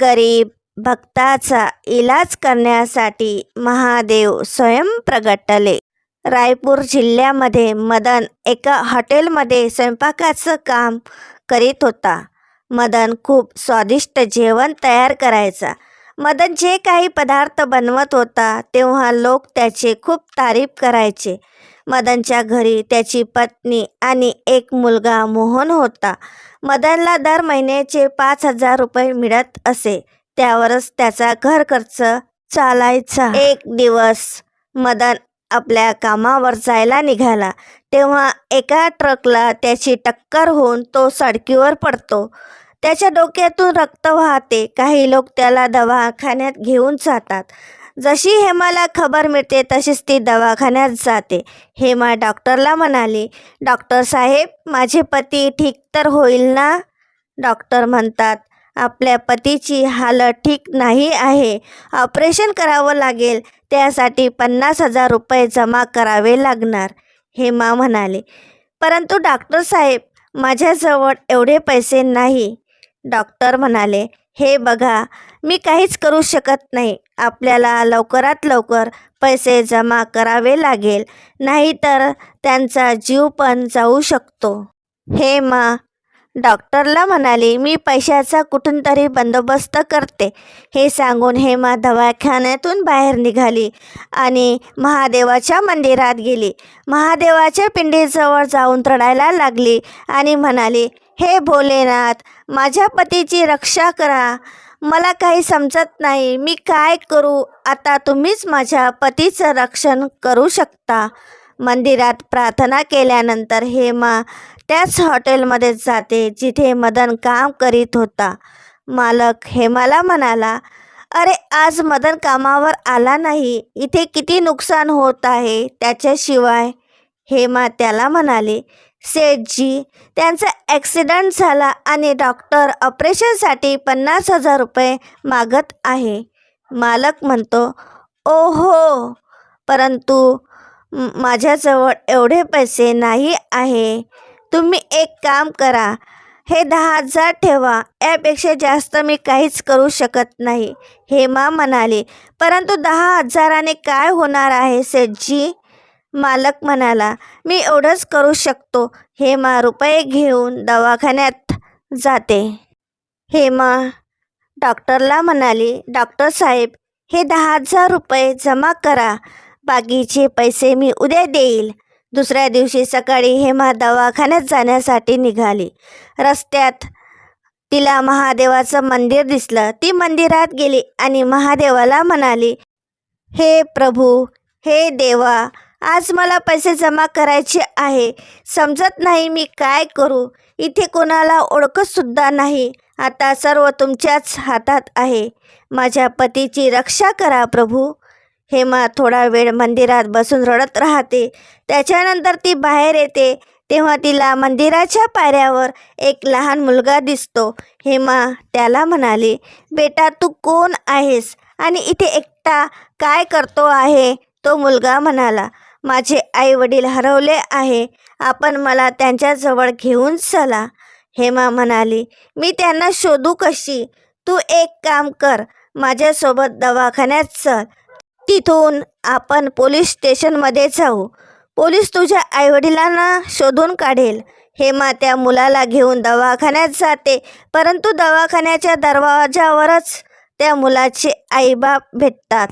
गरीब भक्ताचा इलाज करण्यासाठी महादेव स्वयं प्रगटले. रायपूर जिल्ह्यामध्ये मदन एका हॉटेलमध्ये स्वयंपाकाचं काम करीत होता. मदन खूप स्वादिष्ट जेवण तयार करायचा. मदन जे काही पदार्थ बनवत होता तेव्हा लोक त्याचे खूप तारीफ करायचे. मदनच्या घरी त्याची पत्नी आणि एक मुलगा मोहन होता. मदनला दर महिन्याचे पाच हजार रुपये मिळत असे. त्यावरच त्याचा घर खर्च चालायचा. एक दिवस मदन आपल्या कामावर जायला निघाला. तेव्हा एका ट्रकला त्याची टक्कर होऊन तो सडकीवर पडतो. त्याच्या डोक्यातून रक्त वाहते. काही लोक त्याला दवाखान्यात घेऊन जातात. जशी हेमाला खबर मिळते तशीच ती दवाखान्यात जाते. हेमा डॉक्टरला म्हणाली डॉक्टर साहेब माझे पती ठीक तर होईल ना? डॉक्टर म्हणतात आपल्या पतीची हालत ठीक नाही आहे. ऑपरेशन करावं लागेल. त्यासाठी पन्नास हजार रुपये जमा करावे लागणार. हेमा म्हणाले परंतु डॉक्टर साहेब माझ्याजवळ एवढे पैसे नाही. डॉक्टर म्हणाले हे बघा मी काहीच करू शकत नाही. आपल्याला लवकरात लवकर पैसे जमा करावे लागेल नाहीतर त्यांचा जीव पण जाऊ शकतो. हे मा डॉक्टरला म्हणाली मी पैशाचा कुठून तरी बंदोबस्त करते. हे सांगून हेमा दवाखान्यातून बाहेर निघाली आणि महादेवाच्या मंदिरात गेली. महादेवाच्या पिंडीजवळ जाऊन रडायला लागली आणि म्हणाली हे भोलेनाथ माझ्या पतीची रक्षा करा. मला काही समजत नाही मी काय करू? आता तुम्हीच माझ्या पतीचं रक्षण करू शकता. मंदिरात प्रार्थना केल्यानंतर हेमा त्याच हॉटेलमध्ये जाते जिथे मदन काम करीत होता. मालक हेमाला म्हणाला अरे आज मदन कामावर आला नाही. इथे किती नुकसान होत आहे त्याच्याशिवाय. हेमा त्याला म्हणाले सेठजी त्यांचा ॲक्सिडंट झाला आणि डॉक्टर ऑपरेशनसाठी पन्नास हजार रुपये मागत आहे. मालक म्हणतो ओहो परंतु माझ्याजवळ एवढे पैसे नाही आहे. तुम्ही एक काम करा. हे दहा हजार ठेवा. यापेक्षा जास्त मी काहीच करू शकत नाही हेमा म्हणाली. परंतु दहा हजाराने काय होणार आहे सेठजी? मालक म्हणाला मी एवढंच करू शकतो. हेमा रुपये घेऊन दवाखान्यात जाते. हेमा डॉक्टरला म्हणाली डॉक्टर साहेब हे दहा हजार रुपये जमा करा. बाकीचे पैसे मी उद्या देईल. दुसऱ्या दिवशी सकाळी हेमा दवाखान्यात जाण्यासाठी निघाली. रस्त्यात तिला महादेवाचं मंदिर दिसलं. ती मंदिरात गेली आणि महादेवाला म्हणाली हे प्रभू हे देवा आज मला पैसे जमा करायचे आहे. समजत नाही मी काय करू. इथे कोणाला ओळखतसुद्धा नाही. आता सर्व तुमच्याच हातात आहे. माझ्या पतीची रक्षा करा प्रभू. हेमा थोडा वेळ मंदिरात बसून रडत राहते. त्याच्यानंतर ती बाहेर येते. तेव्हा तिला मंदिराच्या पायऱ्यावर एक लहान मुलगा दिसतो. हेमा त्याला म्हणाली बेटा तू कोण आहेस? आणि इथे एकटा काय करतो आहे? तो मुलगा म्हणाला माझे आई वडील हरवले आहे. आपण मला त्यांच्याजवळ घेऊन चला. हेमा म्हणाली मी त्यांना शोधू कशी? तू एक काम कर. माझ्यासोबत दवाखान्यात चल. तिथून आपण पोलीस स्टेशनमध्ये जाऊ. पोलीस तुझ्या आईवडिलांना शोधून काढेल. हेमा त्या मुलाला घेऊन दवाखान्यात जाते परंतु दवाखान्याच्या दरवाजावरच त्या मुलाचे आईबाप भेटतात.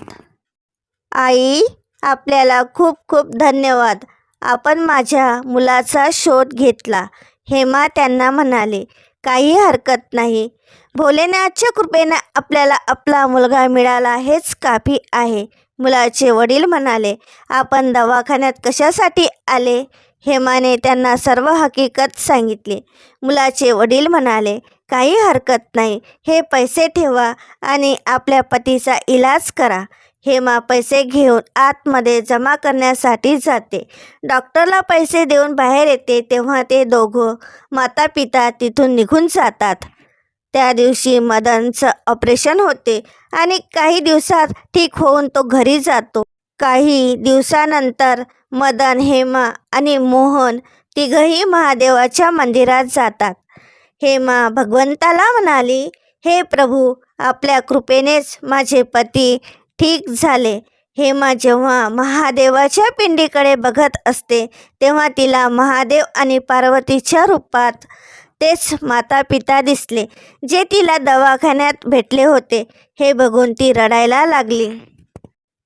आई आपल्याला खूप खूप धन्यवाद. आपण माझ्या मुलाचा शोध घेतला हेमा त्यांना म्हणाले. काही हरकत नाही. भोलेनाथच्या कृपेनं आपल्याला आपला मुलगा मिळाला हेच काफी आहे. मुलाचे वडील म्हणाले आपण दवाखान्यात कशासाठी आले? हेमाने त्यांना सर्व हकीकत सांगितली. मुलाचे वडील म्हणाले काही हरकत नाही. हे पैसे ठेवा आणि आपल्या पतीचा इलाज करा. हेमा पैसे घेऊन आतमध्ये जमा करण्यासाठी जाते. डॉक्टरला पैसे देऊन बाहेर येते तेव्हा ते दोघं माता पिता तिथून निघून जातात. त्या दिवशी मदनचं ऑपरेशन होते आणि काही दिवसात ठीक होऊन तो घरी जातो. काही दिवसानंतर मदन हेमा आणि मोहन तिघही महादेवाच्या मंदिरात जातात. हेमा भगवंताला म्हणाली हे प्रभू आपल्या कृपेनेच माझे पती ठीक झाले. हेमा जेव्हा महादेवाच्या पिंडीकडे बघत असते तेव्हा तिला महादेव आणि पार्वतीच्या रूपात तेच माता पिता दिसले जे तिला दवाखान्यात भेटले होते. हे बघून ती रडायला लागली.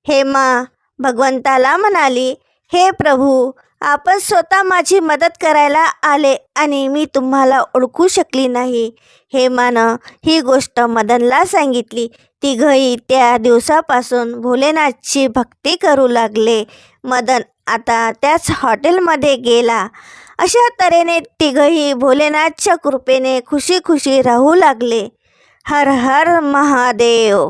हेमा भगवंताला म्हणाली हे प्रभू आपण स्वतः माझी मदत करायला आले आणि मी तुम्हाला ओळखू शकली नाही. हेमानं ही गोष्ट मदनला सांगितली. तिघही त्या दिवसापासून भोलेनाथची भक्ती करू लागले. मदन आता त्याच हॉटेलमध्ये गेला. अशा तऱ्हेने तिघही भोलेनाथच्या कृपेने खुशी खुशी राहू लागले. हर हर महादेव.